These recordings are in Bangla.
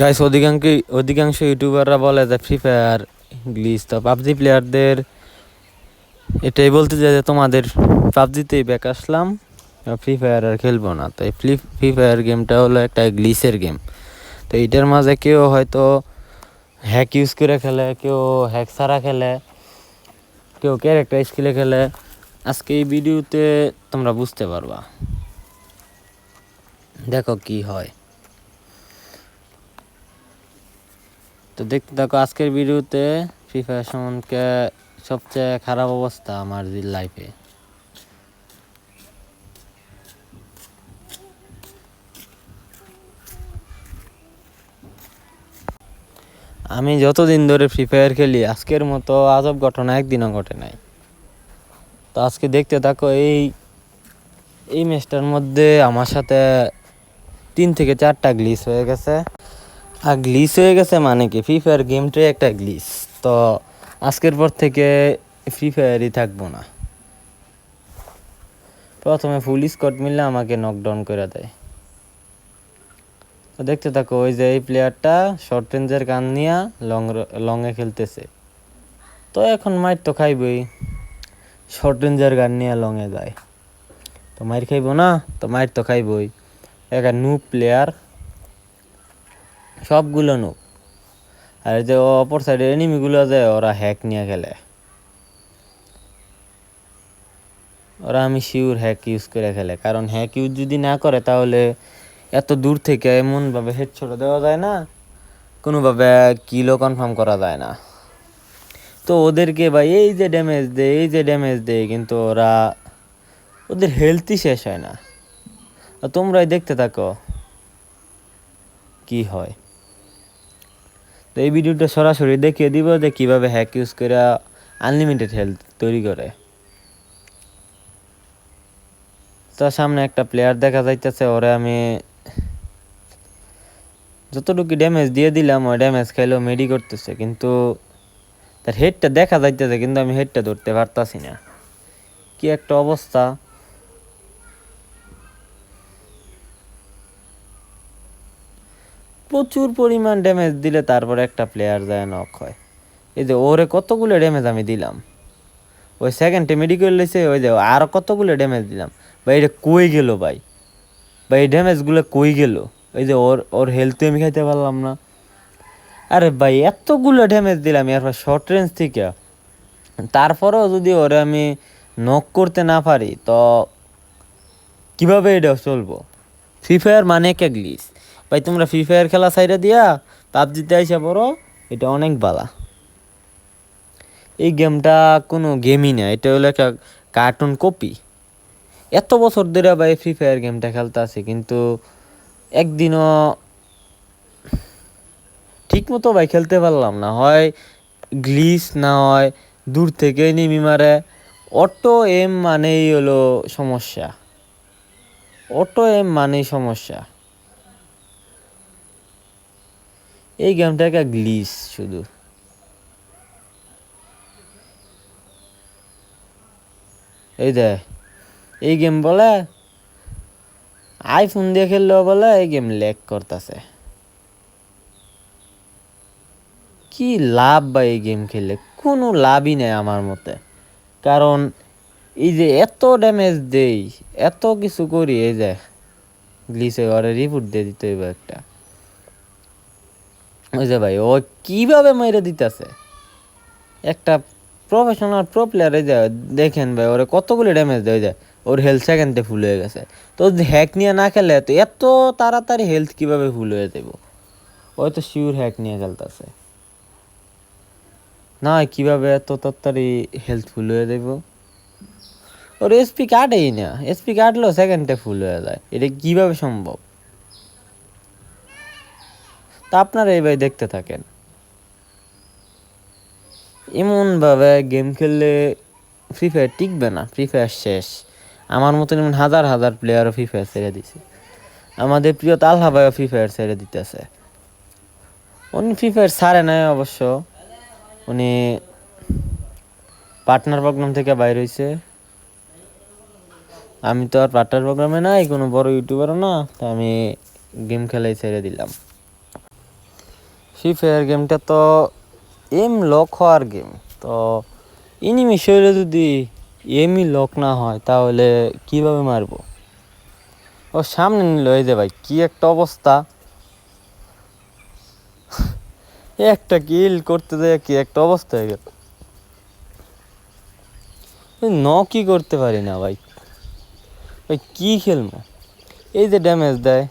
গাইস অধিকাংশ অধিকাংশ ইউটিউবাররা বলে যে ফ্রি ফায়ার গ্লিচ তো পাবজি প্লেয়ারদের এটাই বলতে যে তোমাদের পাবজিতেই ব্যাক আসলাম। ফ্রি ফায়ার আর খেলব না। তো এই ফ্রি ফ্রি ফায়ার গেমটা হলো একটা গ্লিসের গেম তো এইটার মাঝে কেউ হয়তো হ্যাক ইউজ করে খেলে, কেউ হ্যাক ছাড়া খেলে, কেউ ক্যারেক্টার স্কিলে খেলে। আজকে এই ভিডিওতে তোমরা বুঝতে পারবা। দেখো কি হয়। তো দেখতে থাকো আজকের ভিডিওতে ফ্রি ফায়ার সম্বন্ধে সবচেয়ে খারাপ অবস্থা আমার লাইফে আমি যতদিন ধরে ফ্রি ফায়ার খেলি, আজকের মতো আজব ঘটনা একদিনও ঘটে নাই। তো আজকে দেখতে থাকো, এই এই ম্যাচটার মধ্যে আমার সাথে তিন থেকে চারটা গ্লিস হয়ে গেছে। আর গ্লিস হয়ে গেছে মানে কি? ফ্রি ফায়ার গেমটাই একটা গ্লিস তো আজকের পর থেকে ফ্রি ফায়ারই থাকব না। প্রথমে ফুল স্কট মিললে আমাকে নকডাউন করে দেয়। তো দেখতে থাকো, ওই যে এই প্লেয়ারটা শর্ট রেঞ্জের গান নিয়ে লং লংয়ে খেলতেছে। তো এখন মাইর তো খাইবই। শর্ট রেঞ্জের গান নিয়ে লংয়ে যায়। তো মাইর খাইবো না, তো মাইর তো খাইবই। একটা নু প্লেয়ার সবগুলো নুক। আর যে অপর সাইডে এনিমিগুলো যায় ওরা হ্যাক নিয়ে খেলে। ওরা আমি শিওর হ্যাক ইউজ করে খেলে। কারণ হ্যাক ইউজ যদি না করে, তাহলে এত দূর থেকে এমনভাবে হেড ছোটো দেওয়া যায় না, কোনোভাবে কিলো কনফার্ম করা যায় না। তো ওদেরকে ভাই, এই যে ড্যামেজ দেয়, এই যে ড্যামেজ দেয়, কিন্তু ওরা, ওদের হেলথই শেষ হয় না। তোমরাই দেখতে থাকো, কি হয়। তো এই ভিডিওটা সরাসরি দেখিয়ে দিব যে কীভাবে হ্যাক ইউজ করে আনলিমিটেড হেলথ তৈরি করে। তো সামনে একটা প্লেয়ার দেখা যাইতেছে, ওরে আমি যতটুকু ড্যামেজ দিয়ে দিলাম, ওই ড্যামেজ খাইলেও মেডি করতেছে, কিন্তু তার হেডটা দেখা যাইতেছে, কিন্তু আমি হেডটা ধরতে পারতাছি না। কি একটা অবস্থা। প্রচুর পরিমাণ ড্যামেজ দিলে তারপরে একটা প্লেয়ার যায় নক হয়। এই যে ওরে কতগুলো ড্যামেজ আমি দিলাম। ওই সেকেন্ডে মেডিকেল লেছে, ওই যে আরও কতগুলো ড্যামেজ দিলাম। ভাই, এটা কই গেল ভাই? ভাই, এই ড্যামেজগুলো কই গেল? ওই যে ওর ওর হেলথে আমি খাইতে পারলাম না। আরে ভাই, এতগুলো ড্যামেজ দিলাম এরপর শর্ট রেঞ্জ থেকে। তারপরেও যদি ওরে আমি নক করতে না পারি, তো কীভাবে এটা চলবো? ফ্রি ফায়ার মানে একটা ভাই, তোমরা ফ্রি ফায়ার খেলা সাইডে দিয়া পাবজিতে আইসা পড়ো, এটা অনেক বালা। এই গেমটা কোনো গেমই না, এটা হলো একটা কার্টুন কপি এত বছর ধরে ভাই ফ্রি ফায়ার গেমটা খেলতে আছে, কিন্তু একদিনও ঠিক মতো ভাই খেলতে পারলাম না। হয় গ্লিস না হয়, দূর থেকে নিমি মারে অটো এম মানেই হলো সমস্যা। অটো এম মানেই সমস্যা। এই গেমটা একটা গ্লিস শুধু। এই দে, এই গেম বলে, আইফোন দিয়ে খেললেও বলে এই গেম ল্যাক করতেছে। কি লাভ বা এই গেম খেললে? কোনো লাভই নেই আমার মতে। কারণ এই যে এত ড্যামেজ দেই, এত কিছু করি, এই যে, গ্লিসে ঘরে রিপোর্ট দিয়ে দিতে হইব একটা। ওই যে ভাই, ও কীভাবে মেরে দিতেছে? একটা প্রফেশনাল প্রো প্লেয়ার এই যে, দেখেন ভাই, ওরে কতগুলি ড্যামেজ দেয় যায় ওর হেলথ সেকেন্ডে ফুল হয়ে গেছে। তো হ্যাক নিয়ে না খেলে, তো এত তাড়াতাড়ি হেলথ কীভাবে ফুল হয়ে দেব ওই তো শিওর হ্যাক নিয়ে খেলতেছে। না কীভাবে এত তাড়াতাড়ি হেলথ ফুল হয়ে দেব ওর এসপি কাটেই না এসপি কাটলেও সেকেন্ডে ফুল হয়ে যায়। এটা কীভাবে সম্ভব? তা আপনারা এইভাবে দেখতে থাকেন। এমনভাবে গেম খেললে ফ্রি ফায়ার টিকবে না ফ্রি ফায়ার শেষ। আমার মতন এমন হাজার হাজার প্লেয়ারও ফ্রি ফায়ার ছেড়ে দিছে। আমাদের প্রিয় তালহা ভাইও ফ্রি ফায়ার ছেড়ে দিতেছে। উনি ফ্রি ফায়ার ছাড়ে নাই অবশ্য। উনি পার্টনার প্রোগ্রাম থেকে বাইর হয়েছে আমি তো আর পার্টনার প্রোগ্রামে নাই, কোনো বড় ইউটিউবারও না। তো আমি গেম খেলাই ছেড়ে দিলাম। ফ্রি ফায়ার গেমটা তো এম লক হওয়ার গেম তো ইনিমি শরীরে যদি এমই লক না হয়, তাহলে কীভাবে মারবো? ও, সামনে নিল, এই যে ভাই, কী একটা অবস্থা। একটা কিল করতে দেয় কি একটা অবস্থা হয়ে গেল। ন কি করতে পারি না ভাই। ভাই, কী খেলব? এই যে ড্যামেজ দেয়।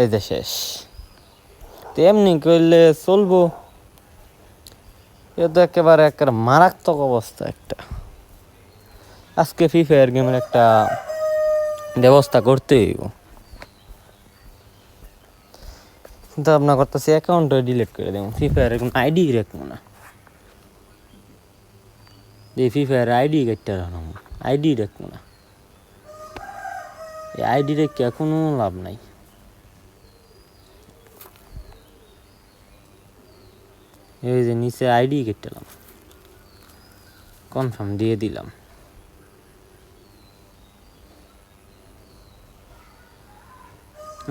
এই যে শেষ। তেমনি করলে চলবো। এ তো একেবারে একেবারে মারাত্মক অবস্থা একটা। আজকে ফ্রি ফায়ার গেমের একটা ব্যবস্থা করতে হইব। চিন্তা ভাবনা করতেছি অ্যাকাউন্টটা ডিলিট করে দেবো ফ্রি ফায়ার এখন আইডি রাখব না। এই ফ্রি ফায়ার আইডি কাটতে রাখব আইডি রাখব না। এই আইডি রেখে কোনো লাভ নাই। এই যে নিচে আইডি কেটেলাম। কনফার্ম দিয়ে দিলাম।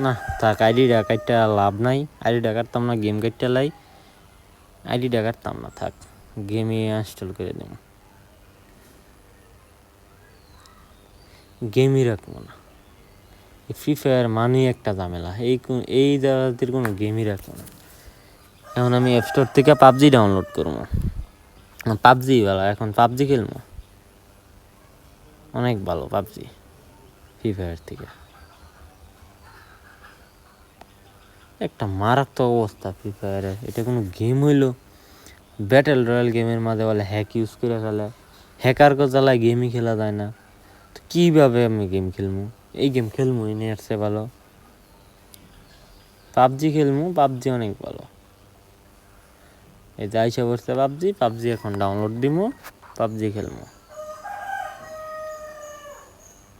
না, থাক, আইডিটা কাটতে লাভ নাই। আইডিটা কাটতাম না গেম কাটতে লাই। আইডিটা কাটতাম না, থাক গেমে ইনস্টল করে দেব গেমই রাখব না। ফ্রি ফায়ার মানেই একটা ঝামেলা। এই এই জাতীয় কোনো গেমই রাখব না। এখন আমি অ্যাপ স্টোর থেকে পাবজি ডাউনলোড করব। পাবজি ভালো, এখন পাবজি খেলব। অনেক ভালো পাবজি ফ্রি ফায়ার থেকে। একটা মারাত্মক অবস্থা ফ্রি ফায়ারে এটা কোনো গেম হইল? ব্যাটেল রয়্যাল গেমের মাঝে বলে হ্যাক ইউজ করে ফেলে। হ্যাকার কো জ্বালায় গেমই খেলা যায় না। তো কীভাবে আমি গেম খেলব? এই গেম খেলব নেট সে ভালো। পাবজি খেলব, পাবজি অনেক ভালো। এই যে আইসা পড়ছে পাবজি পাবজি এখন ডাউনলোড দিমু, পাবজি খেলব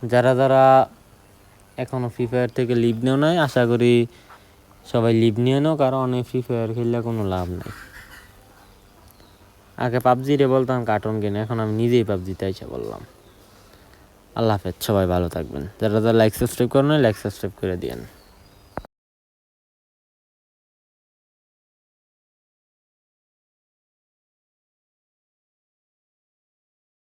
যারা যারা এখনও ফ্রি ফায়ার থেকে লিভ নেও নাই, আশা করি সবাই লিভ নিয়ে নাও, কারণ এই ফ্রি ফায়ার খেললে কোনো লাভ নেই। আগে পাবজি রে বলতাম কার্টুন গেম এখন আমি নিজেই পাবজিতে আইসা বললাম। আল্লাহ হাফেজ, সবাই ভালো থাকবেন। যারা যারা লাইক সাবস্ক্রাইব করেন লাইক সাবস্ক্রাইব করে দিয়েন।